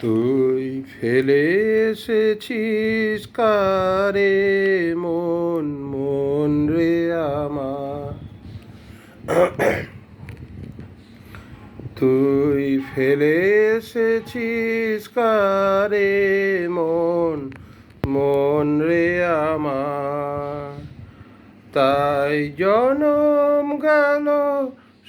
তুই ফেলে এসেছিস কারে মন মন রে আমার। তুই ফেলে এসেছিস কারে মন মন রে আমার। তাই জনম গেল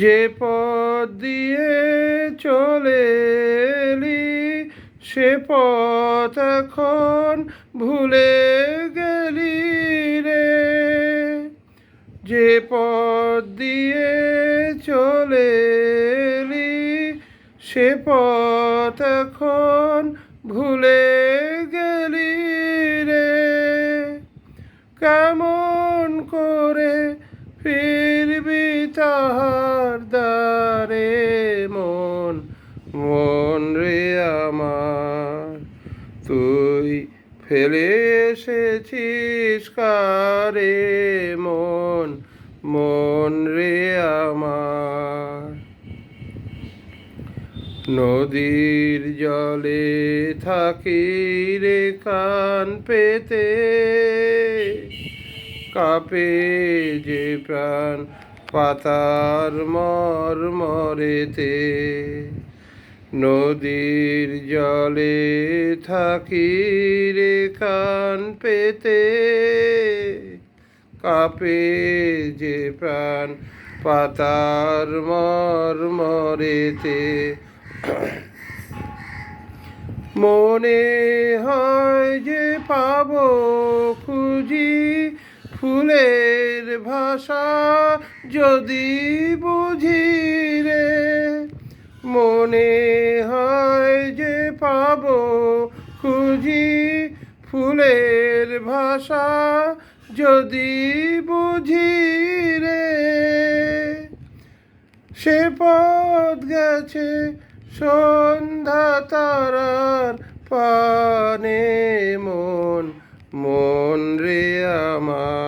যে পথ দিয়ে চলে এলি সে পথ এখন ভুলে গেলি রে। যে পথ দিয়ে চলে এলি সে পথ এখন ভুলে গেলি রে। কেমন করে ফিরবি তাহার দ্বারে মন মন রে আমার। তুই ফেলে এসেছিস কারে মন মন রে আমার। নদীর জলে থাকি রে কান পেতে, কাপে যে প্রাণ পাতার মর মরেতে নদীর জলে থাকি রে কান পেতে। কাপে যে প্রাণ পাতার মর মরেতে। মনে হয় যে পাব খুঁজি ফুলের ভাষা যদি বুঝি রে, মনে হয় যে পাব খুঁজি ফুলের ভাষা যদি বুঝি রে। সে পথ গেছে সন্ধ্যা তারার পানে, মন মন রে আমার।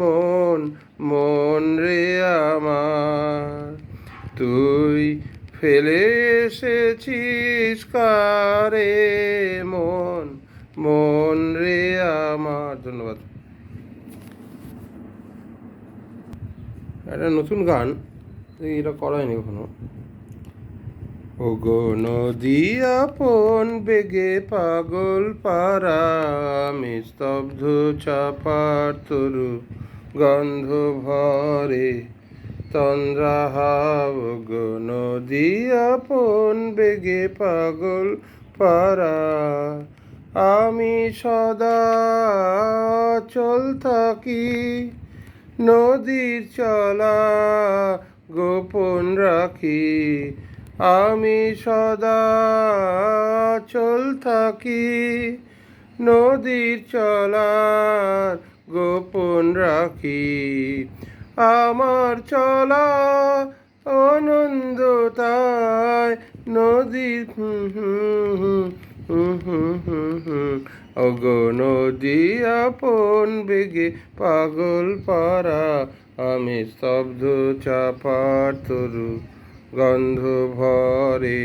মন মন রে আমার। তুই ফেলে এসেছিস কারে মন মন রে আমার। ধন্যবাদ। একটা নতুন গান, এটা করা হয়নি কখনো। ও গো নদী আপন বেগে পাগল পারা আমি স্তব্ধ চাপার তরু। গন্ধ ভরে তন্দ্রাহা ও গো নদী আপন বেগে পাগল পারা আমি সদা চল থাকি নদীর চলা গোপন রাখি। আমি সদা চল থাকি নদীর চলার গোপন রাখি। আমার চলা আনন্দ তাই নদী অগো নদী আপন বেগে পাগল পারা আমি স্তব্ধ চাপার তরু গন্ধ ভরে।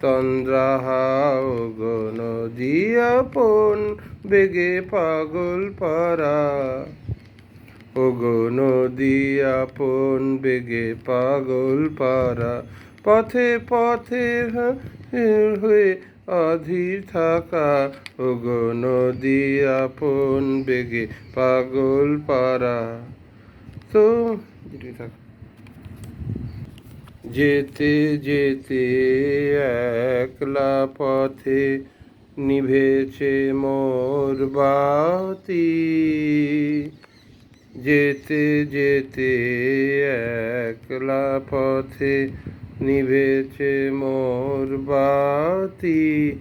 তন্দ্রাহাও গো নদী আপন, বেগে পাগল পারা ও গো নদী আপন, বেগে পাগল পারা পথে পথে হয়ে অধীর থাকা। ওগো নদী আপন, বেগে পাগল পারা তো থাক। যেতে যেতে একলা পথে নিভেছে মোর বাতি। যেতে যেতে একলা পথে নিভেছে মোর বাতি।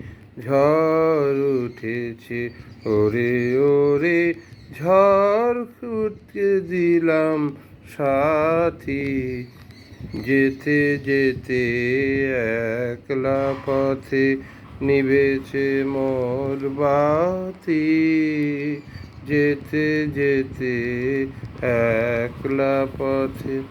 ঝড় উঠেছে, ওরে ওরে ঝড় উঠতে দিলাম সাথী। যেতে যেতে একলা পথে নিভেছে মোর বাতি। যেতে যেতে একলা পথে